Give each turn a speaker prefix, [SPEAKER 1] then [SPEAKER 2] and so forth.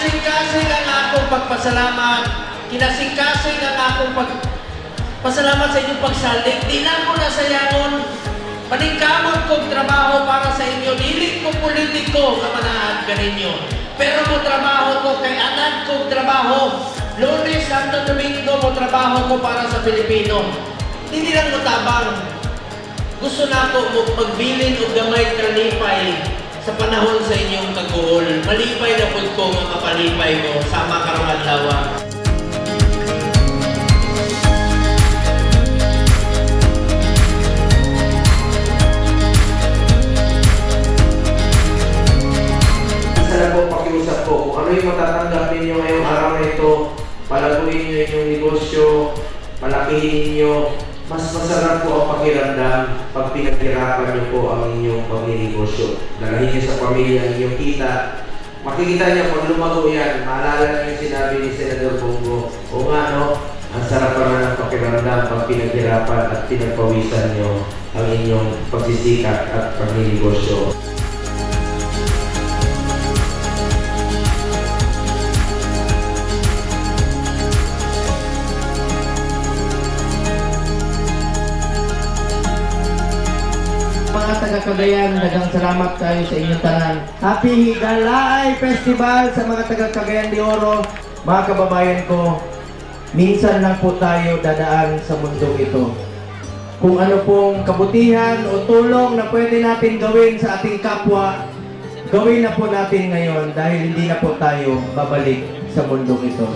[SPEAKER 1] Kinasing-kasing ang akong pagpasalamat. Kinasing-kasing ang akong pag pasalamat sa inyong pagsalig. Di na ko nasayangon. Paningkamot kong trabaho para sa inyo. Dili ko politiko nga manaad ka ninyo. Pero mo trabaho ko kay anak kong trabaho. Lunes hanggang Domingo mo trabaho ko para sa Pilipino. Hindi lang matabang. Gusto na ako magbilin o gamay kalipay sa panahon sa inyong kaguol. Malipay na po ko nga mapalipay mo sama karong adlaw.
[SPEAKER 2] Isa lang po pakiusap po kung ano yung matatanggap ninyo ngayong araw na ito, palaguin niyo inyong negosyo, malakihin ninyo, mas masarap po ang pakiramdam pag pinaghirapan niyo po ang inyong pagninegosyo. Dalahin niyo sa pamilya inyong kita. Makikita niyo pag lumago yan, maalala niyo yung sinabi ni Senador Bongo. O nga no, ang sarap pa ng pakiramdam pag pinaghirapan at pinagpawisan niyo ang inyong pagsisikap at pagninegosyo.
[SPEAKER 3] Mga taga Cagayan, dagang salamat kayo sa inyong tanan. Happy Higalay Festival sa mga taga Cagayan de Oro. Mga kababayan ko, minsan lang po tayo dadaan sa mundong ito. Kung ano pong kabutihan o tulong na pwede natin gawin sa ating kapwa, gawin na po natin ngayon dahil hindi na po tayo babalik sa mundong ito.